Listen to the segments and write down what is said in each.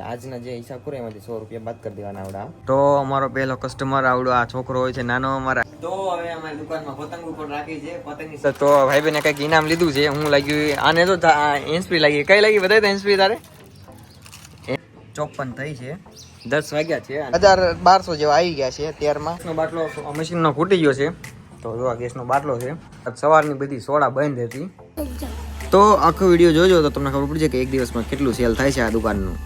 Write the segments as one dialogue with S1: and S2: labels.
S1: આજના જે હિસાબ કરો એમાંથી સો રૂપિયા બાદ કરી દેવાના આવડા. તો અમારો પહેલો કસ્ટમર આવડો આ છોકરો હોય છે નાનો અમારા. તો હવે અમારી દુકાનમાં પતંગ ઉપર રાખી છે પતંગ તો ભાઈ બેને કંઈક ઇનામ લીધું છે હું લાગ્યું આને તો એન્સપી લાગી. કઈ લાગી? બધા તો એન્સપી તારે? ચોપન થઈ છે. દસ વાગ્યા છે. હજાર બારસો જેવા આવી ગયા છે ત્યારમાં ગેસનો બાટલો મશીનનો ફૂટી ગયો છે. તો જો આ ગેસનો બાટલો છે. સવારની બધી સોડા બંધ હતી. તો આખો વીડિયો જોજો તો તમને ખબર પડી જાય કે એક દિવસમાં કેટલું સેલ થાય છે આ દુકાનનું.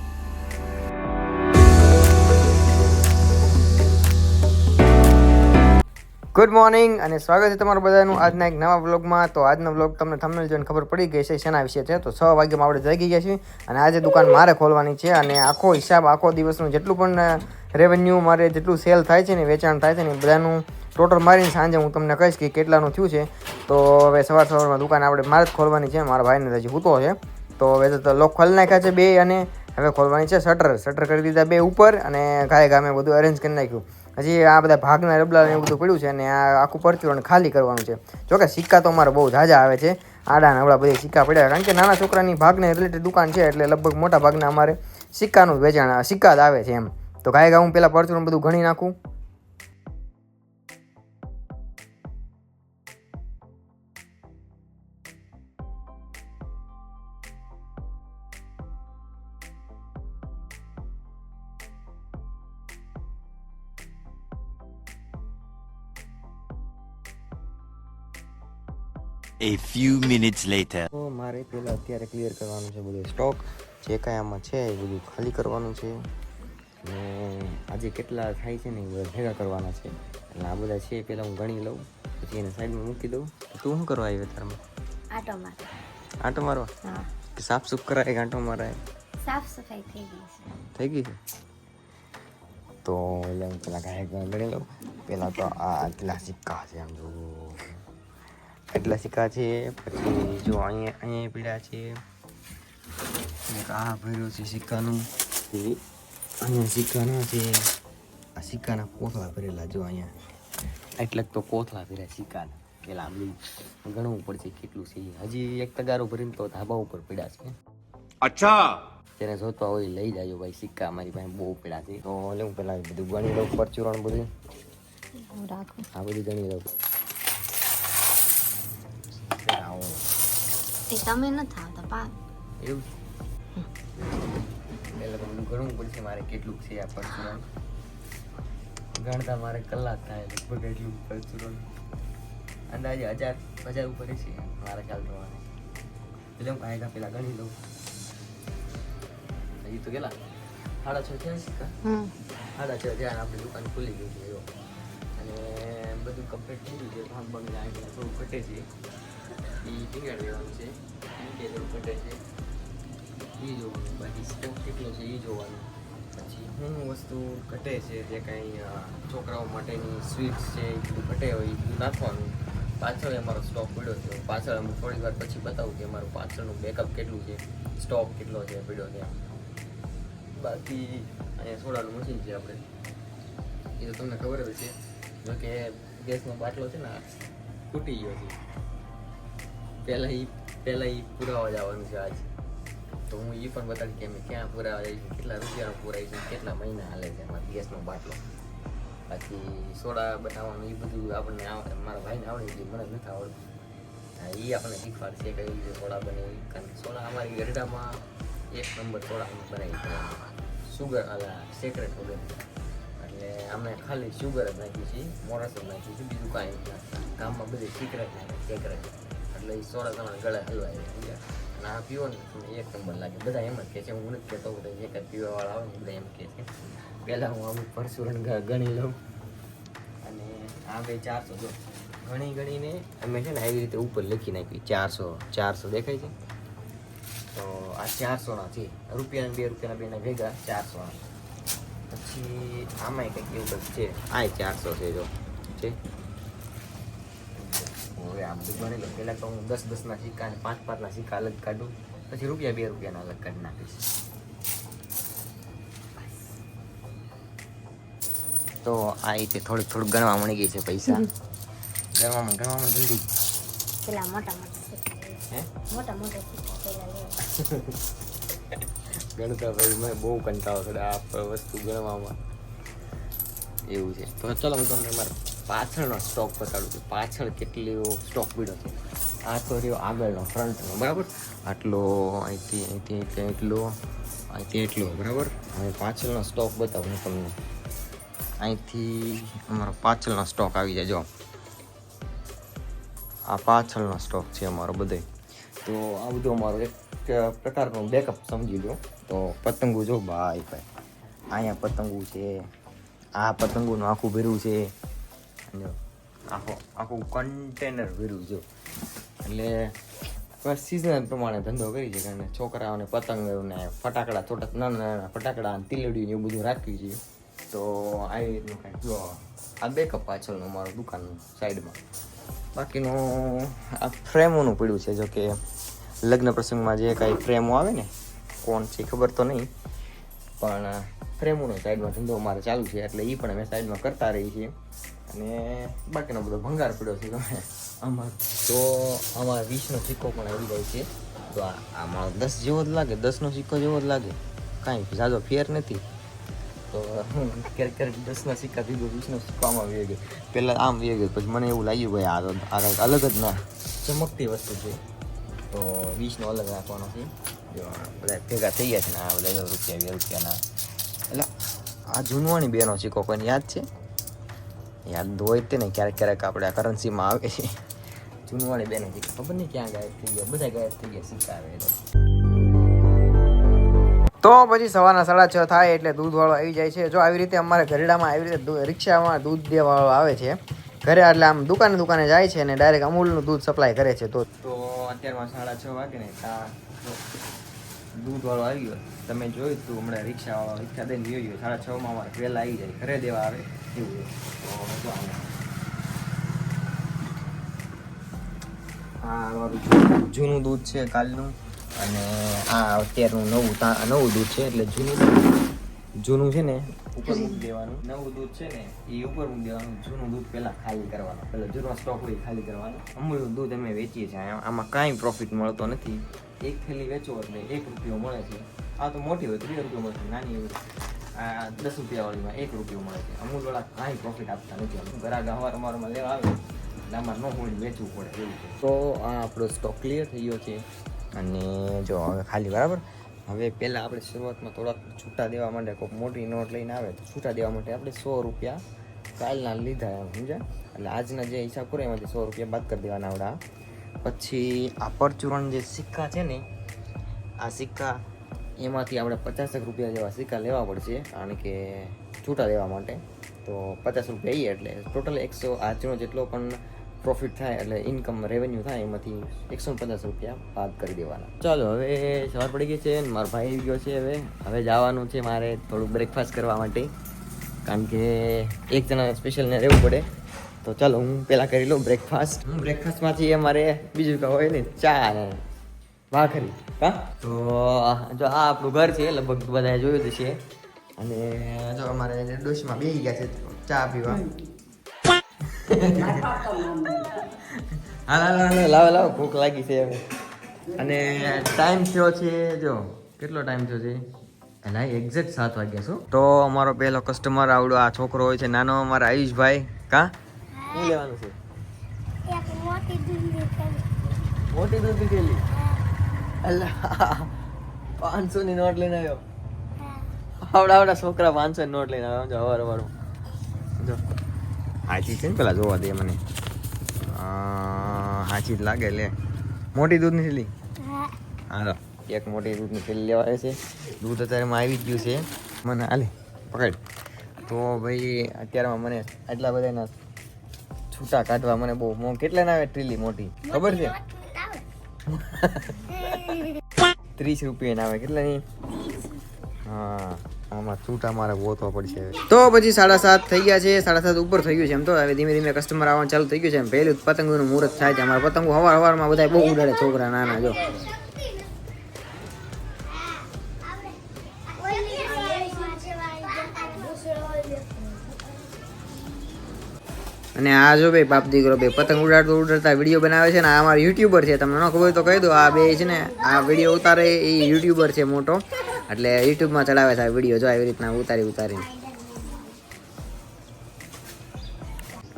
S1: ગુડ મોર્નિંગ અને સ્વાગત છે તમારું બધાનું આજના એક નવા વ્લોગમાં તો આજનો વ્લોગ તમને થંબનેલ જોઈને ખબર પડી ગઈ છે શેના વિશે છે? તો છ વાગ્યામાં આપણે જાગી ગયા છીએ અને આજે દુકાન મારે ખોલવાની છે અને આખો હિસાબ, આખો દિવસનું જેટલું પણ રેવન્યુ મારે જેટલું સેલ થાય છે ને, વેચાણ થાય છે ને બધાનું ટોટલ મારીને સાંજે હું તમને કહીશ કે કેટલાનું થયું છે. તો હવે સવાર સવારમાં દુકાન આપણે મારે જ ખોલવાની છે, મારા ભાઈને હજી હૂતો છે. તો હવે તો લોક ખોલી નાખ્યા છે બે અને હવે ખોલવાની છે શટર શટર કરી દીધા બે ઉપર અને ગાય ગામે બધું અરેન્જ કરી નાખ્યું. હજી આ બધા ભાગના રબલા એવું બધું પડ્યું છે અને આ આખું પરચુરણ ખાલી કરવાનું છે. જોકે સિક્કા તો અમારે બહુ ઝાઝા આવે છે. આડા નબળા બધા સિક્કા પડ્યા કારણ કે નાના છોકરાની ભાગને રિલેટેડ દુકાન છે એટલે લગભગ મોટા ભાગના અમારે સિક્કાનું વેચાણ, સિક્કા જ આવે છે એમ. તો ગાય હું પહેલાં પરચુરણ બધું ગણી નાખું.
S2: A few minutes later.
S1: તો મારે પહેલાં અત્યારે ક્લિયર કરવાનું છે બધું સ્ટોક જે કાંઈ આમાં છે એ બધું ખાલી કરવાનું છે. અને આજે કેટલા થાય છે ને એ બધા ભેગા કરવાના છે. એટલે આ બધા છે પહેલાં હું ગણી લઉં પછી એને સાઈડમાં મૂકી દઉં. તું શું કરવા આવ્યો તારમાં?
S3: આટો માર
S1: આંટો મારવા?
S3: હા.
S1: સાફ સુફ કરાય કે આંટો મારાય?
S3: સાફ સફાઈ થઈ ગઈ છે.
S1: થઈ ગઈ છે? તો એટલે હું પેલા ગાય ગણી લઉં. પહેલાં તો આ ક્લાસિક સિક્કા છે આમ જો એટલા સિક્કા છે પછી જો અહીંયા અહીંયા પીડ્યા છે. આ ભર્યું છે સિક્કાનું અહીંયા સિક્કાના છે. આ સિક્કાના કોથળા ભરેલા જો અહીંયા. એટલે તો કોથળા ભર્યા સિક્કાના પેલા આમ ગણવું પડશે કેટલું છે. હજી એક તગારો ભરીને તો ધાબા ઉપર પીડા છે.
S2: અચ્છા.
S1: જેને જોતો હોય લઈ જાજો ભાઈ સિક્કા મારી પાસે બહુ પીડા છે. તો હું પેલા બધું ગણી લઉં પરચુરણ બધું.
S3: હા
S1: બધું ગણી લઉં.
S3: તે તમે નથી આવતા પા
S1: એવું એટલે તમને ગણવું પડશે મારે કેટલું છે આ પરચુરણ. ગણતા મારે કલાક થાય લગભગ એટલું પરચુરણ. અંદાજે હજાર હજાર ઉપર છે મારા ખ્યાલ પ્રમાણે. એટલે હું કાંઈ પેલા ગણી લઉં. હજી તો કેટલા? સાડા છ છે સાડા છ હજાર આપણી દુકાન ખુલી ગઈ છે એવો અને બધું કમ્પ્લીટ થઈ ગયું છે. ભાગ પેલા થોડું ઘટે છે. એ ટીંગાડી દેવાનું છે? ઈ કે થોડું ઘટે છે. એ જોવાનું, બાકી સ્ટોક કેટલો છે એ જોવાનું. પછી હું વસ્તુ ઘટે છે જે કાંઈ છોકરાઓ માટેની સ્વીટ્સ છે એ બધું ઘટે હોય એ બધું નાખવાનું. પાછળ અમારો સ્ટોક પડ્યો છે. પાછળ હું થોડી વાર પછી બતાવું કે અમારું પાછળનું બેકઅપ કેટલું છે સ્ટોક કેટલો છે, પડ્યો છે. બાકી અહીંયા સોડાનું મશીન છે આપણે. એ તો તમને ખબર જ છે જો કે ગેસનો બાટલો છે ને તૂટી ગયો છે. પહેલાં એ પહેલાં એ પુરાવા જવાનું છે આજ તો હું એ પણ બતાવીશ કે અમે ક્યાં પુરાવા જઈશું કેટલા રૂપિયાનો પુરાય છે કેટલા મહિના હાલે છે અમારા ગેસનો બાટલો બાકી સોડા બનાવવાનું એ બધું આપણને મારા ભાઈને આવડે છે મને નથી આવડતું હા એ આપણને શીખવાડશે કઈ રીતે સોડા બને કારણ કે સોડા અમારી ગરડામાં એક નંબર સોડા અમે બનાવી સુગર અલા સેક્રેટ વગર એટલે અમે ખાલી સુગર જ નાખી છીએ મોરસ જ નાખી છીએ બીજું કાંઈ નથી ગામમાં બધી સિક્રેટ નાખે સેક્રેટ એટલે એ સોડા તમારે ગળે હલવાય અને આ પીવો ને એક નંબર લાગે. બધા એમ જ કહે છે, હું નથી કહેતો બધા જે કાંઈ પીવાવાળા આવે ને બધા એમ કહે છે. પહેલાં હું આવું પરસુરણ ગણી લઉં. અને આ બે ચારસો જો. ઘણી ગણીને અમે છે ને આવી રીતે ઉપર લખી નાખ્યું. ચારસો ચારસો દેખાય છે. તો આ ચારસોના છે. રૂપિયાના બે રૂપિયાના બેના ભેગા ચારસોના પછી આમાંય કંઈક એવું કંઈક છે. આ ચારસો છે જો. છે હવે આમ તો ગણી લો. પહેલાં તો હું દસ દસના સિક્કા અને પાંચ પાંચના સિક્કા અલગ કાઢું. પછી રૂપિયા બે રૂપિયાના અલગ કાઢી નાખીશ. તો આ રીતે થોડુંક થોડુંક ગણવા મળી ગઈ છે પૈસા. ગણવામાં ગણવામાં જલ્દી.
S3: પેલા મોટા મોટા મોટા મોટા
S1: ગણતા ભાઈ મેં બહુ કંટાળો કરે આ વસ્તુ ગણવામાં. એવું છે. તો ચલો હું તમને મારા પાછળનો સ્ટોક બતાડું છું. પાછળ કેટલો સ્ટોક પીડ્યો છે. આ તો રહ્યો આગળનો ફ્રન્ટનો બરાબર? આટલો, અહીંથી અહીંથી અહીંથી એટલો અહીંથી એટલો બરાબર? હવે પાછળનો સ્ટોક બતાવું હું તમને. અહીંથી અમારો પાછળનો સ્ટોક આવી જાય, જો. આ પાછળનો સ્ટોક છે અમારો બધે. તો આ બધું અમારો એક પ્રકારનો બેકઅપ સમજી લો તો પતંગો જો, ભાઈ ભાઈ. અહીંયા પતંગો છે. આ પતંગોનું આખું ભેરું છે. અને આખો, આખું કન્ટેનર ભર્યું, જો. એટલે સિઝન પ્રમાણે ધંધો કરી છે, કારણ કે છોકરાઓને પતંગ ને ફટાકડા, થોડા નાના નાના ફટાકડા અને તીલડી ને એવું બધું રાખ્યું છે. તો આવી રીતનું કાંઈક જો, આ બેકઅપ પાછળનું અમારું દુકાનનું સાઈડમાં. બાકીનું આ ફ્રેમોનું પડ્યું છે, જો કે લગ્ન પ્રસંગમાં જે કાંઈ ફ્રેમો આવે ને, કોણ છે ખબર તો નહીં. પણ ફ્રેમોનો સાઈડમાં ધંધો અમારે ચાલુ છે, એટલે એ પણ અમે સાઈડમાં કરતા રહીએ છીએ. અને બાકીનો બધો ભંગાર પડ્યો છે તમે. આમાં તો આમાં વીસનો સિક્કો પણ આવી જાય છે. તો આમાં દસ જેવો જ લાગે, દસનો સિક્કો જેવો જ લાગે. કાંઈ ઝાઝો ફેર નથી. તો હું ક્યારેક ક્યારેક દસના સિક્કા દીધો વીસનો સિક્કો આમાં વી ગયો પહેલાં આમ વી ગયો પછી મને એવું લાગ્યું ભાઈ, આ આ કંઈક અલગ જ ના ચમકતી વસ્તુ છે. તો વીસનો અલગ રાખવાનો છે. બધા ભેગા થઈ ગયા છે ને આ બધા રૂપિયા, બે રૂપિયાના. એટલે આ જૂનવાણી બેનો સિક્કો કોઈને યાદ છે? યાદ હોય તે ને ક્યારેક ક્યારેક આપણે આ કરન્સીમાં આવે. છે જૂનવાણી બેન હજી ખબર નહીં ક્યાં ગાયબ થઈ ગયા, બધા ગાયબ થઈ ગયા શીખાવે તો
S4: પછી સવારના સાડા છ થાય એટલે દૂધવાળો આવી જાય છે. જો આવી રીતે અમારે ઘરેડામાં આવી રીતે રિક્ષામાં દૂધ દેવાવાળો આવે છે. ઘરે એટલે આમ દુકાને દુકાને જાય છે અને ડાયરેક્ટ અમૂલનું દૂધ સપ્લાય કરે છે તો.
S1: અત્યારમાં સાડા છ વાગે ને દૂધવાળો આવી ગયો તમે જોયું તું, હમણાં રિક્ષાવાળો રિક્ષા દઈને ગયો ગયો સાડા છમાં અમારે પહેલાં આવી જાય ઘરે દેવા આવે એવું. તો. આ અમારું જૂનું દૂધ છે કાલનું અને આ અત્યારનું નવું નવું દૂધ છે, એટલે જૂનું જૂનું છે ને ઉપર મૂકી દેવાનું. નવું દૂધ છે ને એ ઉપર મૂકી દેવાનું. જૂનું દૂધ પહેલાં ખાલી કરવાનું. પહેલાં જૂનો સ્ટોક હોય ખાલી કરવાનો. અમૂલનું દૂધ અમે વેચીએ છીએ. આમાં- કાંઈ પ્રોફિટ મળતો નથી. એક થેલી વેચો એટલે એક રૂપિયો મળે છે. આ તો મોટી હોય ત્રીસ રૂપિયો મળે છે. નાની હોય આ દસ રૂપિયાવાળીમાં એક રૂપિયો મળે છે. અમૂલવાળા કાંઈ પ્રોફિટ આપતા નથી. અમુક ગ્રાહક અવાર અમારામાં લેવા આવે આમાં ન હોય વેચવું પડે એવું છે. તો આ આપણો સ્ટોક ક્લિયર થઈ ગયો છે. અને જો હવે ખાલી બરાબર? હવે પહેલાં આપણે શરૂઆતમાં થોડાક છૂટા દેવા માટે કોઈક મોટી નોટ લઈને આવે તો છૂટા દેવા માટે આપણે સો રૂપિયા કાલના લીધા એમ સમજ્યા? એટલે આજના જે હિસાબ કરો એમાંથી સો રૂપિયા બાદ કરી દેવાના આવડા પછી આ પરચુરણ જે સિક્કા છે ને, આ સિક્કા એમાંથી આપણે પચાસેક રૂપિયા જેવા સિક્કા લેવા પડશે, કારણ કે છૂટા દેવા માટે. તો પચાસ રૂપિયા લઈએ એટલે, ટોટલ એકસો, આજનો જેટલો પણ પ્રોફિટ થાય એટલે ઇન્કમ રેવન્યુ થાય, એમાંથી એકસો પચાસ રૂપિયા બાદ કરી દેવાના. ચાલો, હવે સવાર પડી ગઈ છે મારો ભાઈ આવી ગયો છે હવે. હવે જવાનું છે મારે થોડું બ્રેકફાસ્ટ કરવા માટે. કારણ કે એક જણા સ્પેશિયલને રહેવું પડે. તો ચાલો, હું પહેલાં કરી લઉં બ્રેકફાસ્ટ હું બ્રેકફાસ્ટમાંથી અમારે બીજું કાં હોય ને ચા ને ભાખરી હા? તો જો આ આપણું ઘર છે, લગભગ બધાએ જોયું જ છે અને જો અમારે ડોશીમાં બેસી ગયા છે, ચા પીવા. હાલ હાલ હાલ લાવો લાવો ભૂખ લાગી છે હવે. અને ટાઈમ થયો છે જો કેટલો ટાઈમ થયો છે? એના એક્ઝેક્ટ સાત વાગ્યા શું તો અમારો પહેલો કસ્ટમર આવડો આ છોકરો હોય છે નાનો અમારા આયુષભાઈ. કા? શું લેવાનું છે?
S3: મોટી દૂધની થેલી
S1: અલ્લા પાંચસો ની નોટ લઈને આવ્યો. આવડા આવડા છોકરા પાંચસો ની નોટ લઈને આવ્યો જો અવાર અવાર જો હાચી છે ને પેલા જોવા દે મને. હાચી જ લાગે લે. મોટી દૂધની થેલી? હાલો એક મોટી દૂધની થેલી લેવા આવે છે. દૂધ અત્યારેમાં આવી જ ગયું છે. મને હાલે પકડ. તો ભાઈ અત્યારમાં મને આટલા બધાના છૂટા કાઢવા મને બહુ મો. કેટલા ના આવે ટ્રીલી મોટી? ખબર છે? ત્રીસ રૂપિયા આવે. કેટલાની? હા.
S4: તો પછી સાડા સાત થઈ ગયા છે. સાડા સાત ઉપર થઈ ગયું છે એમ તો. હવે ધીમે ધીમે કસ્ટમર આવવાનું ચાલુ થઈ ગયું છે. એમ પહેલું પતંગનું મુહૂર્ત થાય છે. અમારા પતંગો હવાર હવારમાં બધા બહુ ઉડાડે છોકરા નાના, જો. અને આ જો ભાઈ બાપ દીકરો ભાઈ પતંગ ઉડાડતો ઉડાડતા વીડિયો બનાવે છે ને, આ અમારો યુટ્યુબર છે. તમને ન ખબર તો કહી દો. આ બે છે ને, આ વીડિયો ઉતારે એ યુટ્યુબર છે મોટો.
S1: એટલે યુટ્યુબમાં ચડાવે છે વીડિયો જો આવી રીતના ઉતારી ઉતારીને.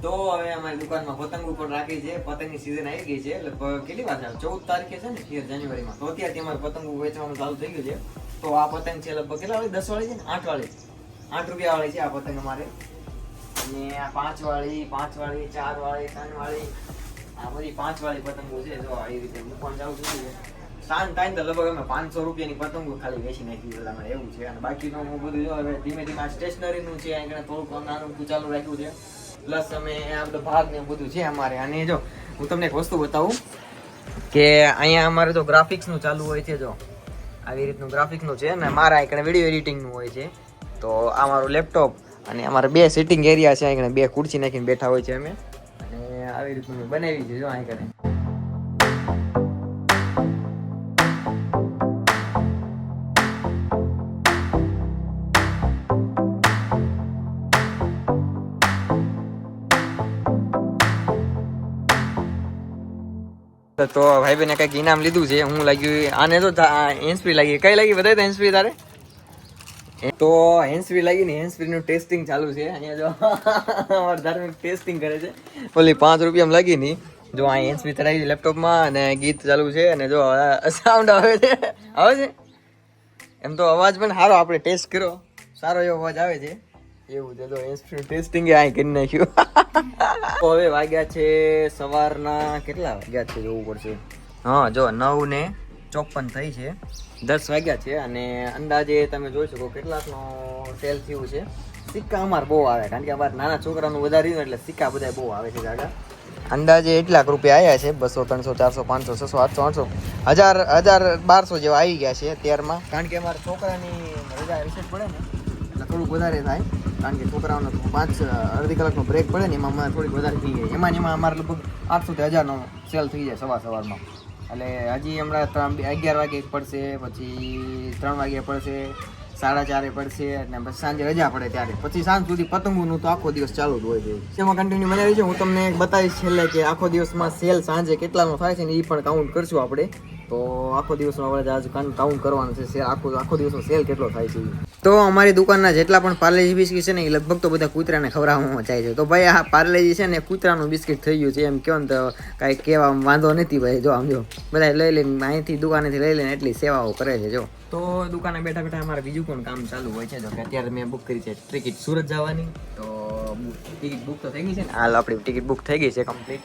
S1: તો હવે અમારી દુકાનમાં પતંગ ઉપર રાખી છે. પતંગની સિઝન આવી ગઈ છે. લગભગ કેટલી વાર છે ચૌદ તારીખે છે ને તેર જાન્યુઆરીમાં. તો અત્યારથી અમારે પતંગ વેચવાનું ચાલુ થઈ છે. તો આ પતંગ છે લગભગ કેટલા દસ વાળી છે ને? આઠ વાળી. છે આ પતંગ અમારે. અને આ પાંચ વાળી પાંચ વાળી, ચાર વાળી, ત્રણ વાળી, આ બધી પાંચ વાળી પતંગો છે. જો આવી રીતે મૂકવાનું ચાલુ થઈ ગયું સાંજ થાય તો લગભગ અમે પાંચસો રૂપિયાની પતંગો ખાલી વેચી નાખી દીધા અમારે એવું છે. અને બાકીનું હું બધું જો હવે ધીમે ધીમે આ સ્ટેશનરીનું છે આગળ થોડુંક નાનું ચાલુ રાખ્યું છે. પ્લસ અમે આ બધું ભાગ ને બધું છે અમારે. અને જો, હું તમને એક વસ્તુ બતાવું કે અહીંયા અમારે તો ગ્રાફિક્સનું ચાલુ હોય છે જો. આવી રીતનું ગ્રાફિક્સનું છે ને મારા અહીં વીડિયો એડિટિંગનું હોય છે. તો આ મારું લેપટોપ અને અમારે બે સિટિંગ એરિયા છે. અહીં બે ખુરશી નાખીને બેઠા હોય છે અમે. અને આવી રીતનું બનાવી છે જો અહીં તો ભાઈ બેને કંઈક ઇનામ લીધું છે. હું લાગ્યું, આને તો હેન્સફ્રી લાગી. કઈ લાગી? બધા હેન્સફ્રી તારે? તો હેન્સફ્રી લાગી ને હેન્સફ્રી નું ટેસ્ટિંગ ચાલુ છે. અહીંયા જો અમારા ધાર્મિક ટેસ્ટિંગ કરે છે. ઓલી પાંચ રૂપિયામાં લાગી ની. જો આ હેન્સફ્રી ચડાવી લેપટોપમાં અને ગીત ચાલુ છે અને જો સાઉન્ડ આવે છે. આવે છે? એમ તો અવાજ પણ સારો આપણે ટેસ્ટ કર્યો. સારો એવો અવાજ આવે છે. એવું છે. તો હેન્સફ્રી ટેસ્ટિંગ અહીં કરી નાખ્યું. હવે વાગ્યા છે સવારના કેટલા વાગ્યા છે જોવું પડશે. હા, જો નવ ને ચોપન થઈ છે. દસ વાગ્યા છે અને અંદાજે તમે જોઈ શકો કેટલાકનો સેલ થયું છે. સિક્કા અમારે બહુ આવે, કારણ કે અમારે નાના છોકરાનું વધારે રહ્યું એટલે સિક્કા બધા બહુ આવે છે દાદા અંદાજે એટલાક રૂપિયા આવ્યા છે, બસો, ત્રણસો, ચારસો, પાંચસો, છસો, આઠસો આઠસો. હજાર હજાર બારસો જેવા આવી ગયા છે અત્યારમાં. કારણ કે અમારા છોકરાની રજા રિસેટ પડે ને એટલે થોડુંક વધારે થાય, કારણ કે છોકરાઓનો પાંચ અડધી કલાકનો બ્રેક પડે ને એમાં અમારે થોડીક વધારે થઈ જાય. એમાં એમાં અમારે લગભગ આઠસોથી હજારનો સેલ થઈ જાય સવાર સવારમાં. એટલે હજી હમણાં ત્રણ અગિયાર વાગે પડશે, પછી ત્રણ વાગે પડશે, સાડા ચારે પડશે, અને પછી સાંજે રજા પડે ત્યારે. પછી સાંજ સુધી પતંગોનું તો આખો દિવસ ચાલુ જ હોય છે. એમાં કન્ટિન્યુ બનાવી છે, હું તમને બતાવીશ છેલ્લે કે આખો દિવસમાં સેલ સાંજે કેટલાનો થાય છે ને એ પણ કાઉન્ટ કરશું આપણે. તો આખો દિવસનો આપણે આજ કાઉન્ટ કરવાનું છે આખો આખો દિવસનો સેલ કેટલો થાય છે. તો અમારી દુકાનના જેટલા પણ પાર્લેજી બિસ્કિટ છે ને એ લગભગ તો બધા કૂતરાને ખવડાવવામાં જાય છે. તો ભાઈ આ પાર્લેજી છે ને કૂતરાનું બિસ્કિટ થઈ ગયું છે. એમ કહો ને તો કાંઈ કહેવા વાંધો નથી ભાઈ. જો આમ જો બધા લઈ લઈને અહીંથી દુકાનેથી લઈ લઈને એટલી સેવાઓ કરે છે, જો. તો દુકાને બેઠા બેઠા અમારે બીજું પણ કામ ચાલુ હોય છે. જો કે અત્યારે મેં બુક કરી છે ટિકિટ સુરત જવાની. તો ટિકિટ બુક તો થઈ ગઈ છે ને? હાલ આપણી ટિકિટ બુક થઈ ગઈ છે કમ્પ્લીટ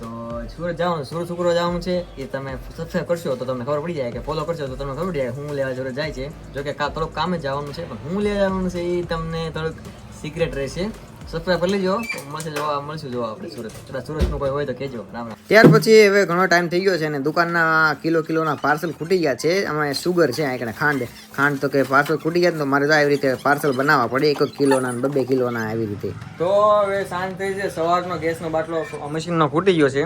S1: તો સુરત જવાનું સુરત છોકરો જવાનું છે, એ તમે સબસ્ક્રાઈબ કરશો તો તમને ખબર પડી જાય કે ફોલો કરશો તો તમને ખબર પડી જાય હું લેવા જોડે જાય છે. જોકે થોડુંક કામે જવાનું છે, પણ હું લેવા જવાનું છે એ તમને થોડુંક સિક્રેટ રહેશે. સબસ્ક્રાઈબ કરી લેજો મળશે જોવા મળશું જોવા આપણે સુરત કદાચ સુરતનું કોઈ હોય તો કહેજો રામ રામ ત્યાર પછી હવે ઘણો ટાઈમ થઈ ગયો છે અને દુકાનના કિલો કિલોના પાર્સલ ખૂટી ગયા છે. અમે સુગર છે આ ખાંડ. ખાંડ તો કે પાર્સલ ખૂટી ગયા ને તો મારે તો આવી રીતે પાર્સલ બનાવવા પડે. એક કિલોના બે બે કિલોના આવી રીતે. તો હવે સાંજ થઈ છે સવારનો ગેસનો બાટલો મશીનનો ખૂટી ગયો છે.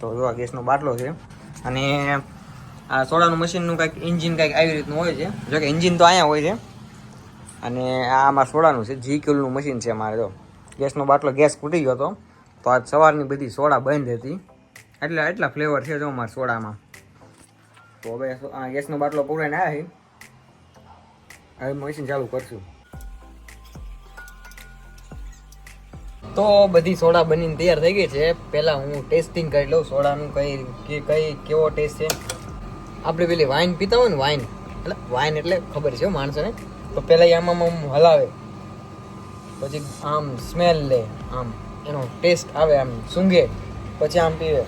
S1: તો જો આ ગેસનો બાટલો છે. અને આ સોડાનું મશીનનું કાંઈક એન્જિન કાંઈક આવી રીતનું હોય છે. જો કે એન્જિન તો અહીંયા હોય છે. અને આ આમાં સોડાનું છે જી કિલોનું મશીન છે અમારે જો ગેસનો બાટલો ગેસ ખૂટી ગયો હતો. તો આજ સવારની બધી સોડા બંધ હતી. એટલે એટલા ફ્લેવર છે જો અમારા સોડામાં. તો હવે આ ગેસનો બાટલો પૂરાઈને આવ્યા હવે મશીન ચાલુ કરશું. તો બધી સોડા બનીને તૈયાર થઈ ગઈ છે. પહેલા હું ટેસ્ટિંગ કરી લઉં સોડાનું, કઈ કઈ કેવો ટેસ્ટ છે. આપણે પેલી વાઇન પીતા હોય ને વાઇન. એટલે વાઇન એટલે ખબર છે માણસોને. તો પહેલાં આમાં હલાવે. પછી આમ સ્મેલ લે આમ એનો ટેસ્ટ આવે આમ સૂંઘે પછી આમ પીવે.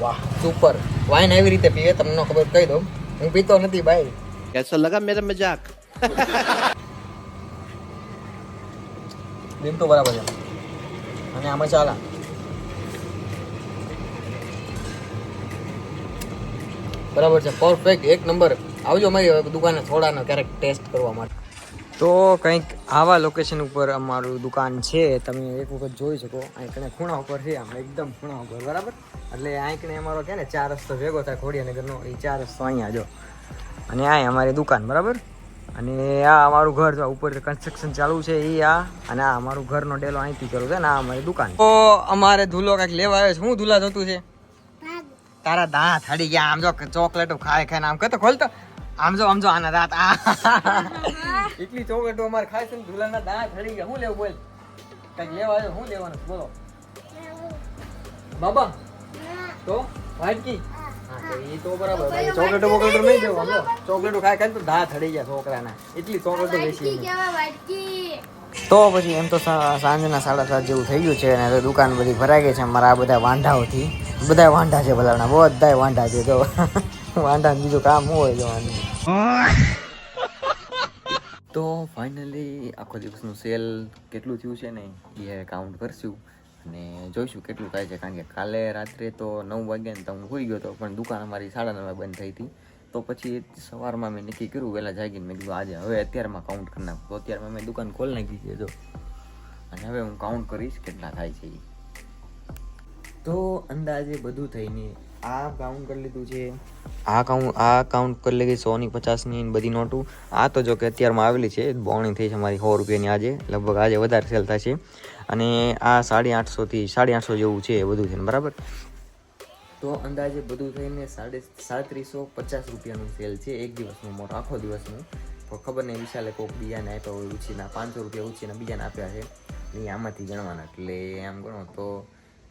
S1: વાહ સુપર વાઇન આવી રીતે પીવે તમને ખબર કહી દઉં. હું પીતો નથી ભાઈ.
S5: કેસો લગા મેરે
S1: મજાક? તો બરાબર છે. અને આમાં ચાલા. બરાબર છે પરફેક્ટ એક નંબર આવજો અમારી દુકાને થોડાનો ક્યારેક ટેસ્ટ કરવા માટે. તો કંઈક આવા લોકેશન ઉપર અમારું દુકાન છે તમે એક વખત જોઈ શકો. અહીંકને ખૂણા ઉપર છે આમ એકદમ ખૂણા ઉપર બરાબર? એટલે અહીંકને અમારો કે ને ચાર રસ્તો ભેગો થાય ખોડિયાનગરનો એ ચાર રસ્તો અહીંયા જો. અને આ અમારી દુકાન બરાબર? અને આ અમારું ઘર જો ઉપર કન્સ્ટ્રક્શન ચાલુ છે એ આ અને આ અમારું ઘરનો ડેલો અહીંથી ચાલુ છે ને આ અમારી દુકાન. તો અમારે ધૂલો કાંઈક લેવા આવ્યો છે. શું ધૂલા થતું છે? તારા દાણા થાડી ગયા. આમ જો ચોકલેટો ખાય ખાય આમ કતો ખોલતો. આમ જો આમ જો આના દાંત. આ. એટલી ચોકટો અમારે ખાય છે ને ધુલાના દાંત હડી ગયા. હું લેવું બોલ? કંઈક લેવા આવ્યો હું લેવાનું? બોલો. બાબા? તો? વાટકી એ તો બરાબર. ચોકલેટો બોકલેટો નહીં દેવું આમ જો ચોકલેટો ખાય ખાય તો દાંત હડી ગયા છોકરાના. એટલી ચોકલેટો બેસી તો પછી એમ તો સાંજના સાડા સાત જેવું થઈ ગયું છે અને દુકાન બધી ભરાઈ ગઈ છે. મારા આ બધા વાંઢાઓથી. બધા વાંઢા છે ભલાના બધા વાંઢા છે તો. વાંઢા બીજું કામ હોય જવાનું તો ફાઇનલી આખો દિવસનું સેલ કેટલું થયું છે ને એ કાઉન્ટ કરશું અને જોઈશું કેટલું થાય છે. કારણ કે કાલે રાત્રે તો નવ વાગ્યા ને તો હું હોઈ ગયો હતો, પણ દુકાન અમારી સાડા નવે બંધ થઈ હતી. તો પછી સવારમાં મેં નક્કી કર્યું, વહેલા જાગીને મેં કીધું, આજે હવે અત્યારમાં કાઉન્ટ કરી નાખું. તો અત્યારમાં મેં દુકાન ખોલ નાખી છે, જો. અને હવે હું કાઉન્ટ કરીશ કેટલા થાય છે. તો અંદાજે બધું થઈને આ કાઉન્ટ કરી લીધું છે. આ કાઉન્ટ આ કાઉન્ટ કરી લીધી સોની પચાસની ને બધી નોટું. આ તો જો કે અત્યારમાં આવેલી છે બોણી થઈ છે મારી સો રૂપિયાની આજે. લગભગ આજે વધારે સેલ થાય છે અને આ સાડી આઠસોથી સાડી આઠસો જેવું છે એ બધું છે બરાબર? તો અંદાજે બધું થઈને સાડે સાડત્રીસો પચાસ રૂપિયાનું સેલ છે એક દિવસનું મોટો આખો દિવસનું. પણ ખબર નહીં વિશાલે કોઈક બીજાને આપ્યા હોય ઉછીના પાંચસો રૂપિયા ઉછીના બીજાને આપ્યા છે. એ આમાંથી ગણવાના એટલે આમ ગણો તો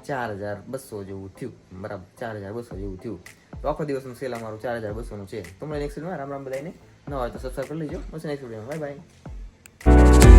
S1: ચાર હજાર બસો જેવું થયું. બરાબર, ચાર હજાર બસો જેવું થયું. તો આખો દિવસનું સેલ અમારું ચાર હજાર બસોનું છે. તમને નેક્સ્ટ વિડીયોમાં રામ રામ બધાને ન હોય તો સબસ્ક્રાઈબ કરી લેજો. પછી નેક્સ્ટ વિડીયોમાં બાય બાય